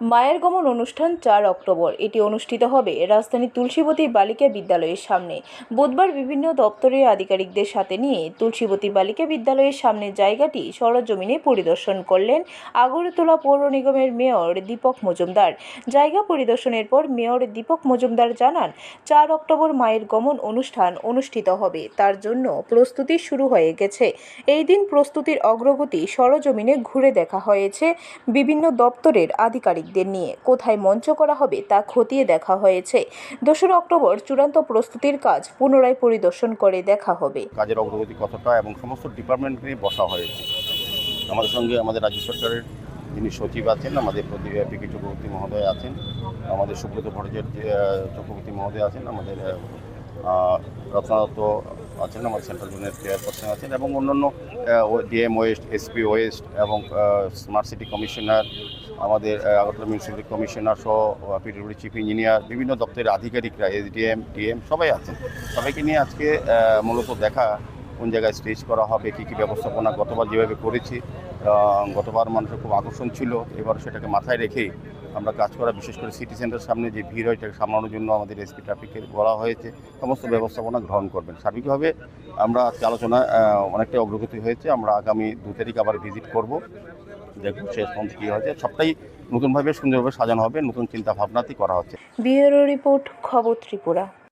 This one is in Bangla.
মায়ের গমন অনুষ্ঠান চার অক্টোবর। এটি অনুষ্ঠিত হবে রাজধানীর তুলসীবতী বালিকা বিদ্যালয়ের সামনে। বুধবার বিভিন্ন দপ্তরের আধিকারিকদের সাথে নিয়ে তুলসীবতী বালিকা বিদ্যালয়ের সামনে জায়গাটি সরজমিনে পরিদর্শন করলেন আগরতলা পৌর নিগমের মেয়র দীপক মজুমদার। জায়গা পরিদর্শনের পর মেয়র দীপক মজুমদার জানান, চার অক্টোবর মায়ের গমন অনুষ্ঠান অনুষ্ঠিত হবে। তার জন্য প্রস্তুতি শুরু হয়ে গেছে। এই দিন প্রস্তুতির অগ্রগতি সরজমিনে ঘুরে দেখা হয়েছে। বিভিন্ন দপ্তরের আধিকারিকদের নিয়ে কোথায় মঞ্চ করা হবে তা খতিয়ে দেখা হয়েছে। দোসরা অক্টোবর চূড়ান্ত প্রস্তুতির কাজ পুনরায় পরিদর্শন করে দেখা হবে। কাজের অগ্রগতি কতটা এবং সমস্ত ডিপার্টমেন্টকে নিয়ে বসা হয়েছে। আমাদের সঙ্গে আমাদের রাজ্য সরকারের যিনি সচিব আছেন, আমাদের প্রতি পি চক্রবর্তী মহোদয় আছেন, আমাদের সুব্রত ভট্টাচার্য চক্রবর্তী মহোদয় আছেন, আমাদের রত্নাদত্ত আছেন আমাদের সেন্ট্রাল জোনের চেয়ারপারসন আছেন এবং অন্যান্য ডিএম ওয়েস্ট এসপি ওয়েস্ট এবং স্মার্ট সিটি কমিশনার আমাদের আগরতলা মিউনিসিপ্যালিটি কমিশনার সহ পিডব্লিউডি চিফ ইঞ্জিনিয়ার বিভিন্ন দপ্তরের আধিকারিকরা এসডিএম ডিএম সবাই আছেন। সবাইকে নিয়ে আজকে মূলত দেখা, কোন জায়গায় স্টেজ করা হবে, কী কী ব্যবস্থাপনা গতবার যেভাবে করেছি গতবার মানুষের খুব আকর্ষণ ছিল, এবার সেটাকে মাথায় রেখেই আমরা কাজ করা, বিশেষ করে সিটি সেন্টার সামনে যে ভিড় হয় এটাকে সামলানোর জন্য আমাদের এসপি ট্রাফিককে বলা হয়েছে। সমস্ত ব্যবস্থাপনা গ্রহণ করবেন। সার্বিকভাবে আমরা আজকে আলোচনা অনেকটাই অগ্রগতি হয়েছে। আমরা আগামী দু তারিখ আবার ভিজিট করব। দেখুন শেষ পর্যন্ত কী হয়েছে। সবটাই নতুনভাবে সুন্দরভাবে সাজানো হবে। নতুন চিন্তা ভাবনাতেই করা হচ্ছে। ব্যুরো রিপোর্ট, খবর ত্রিপুরা।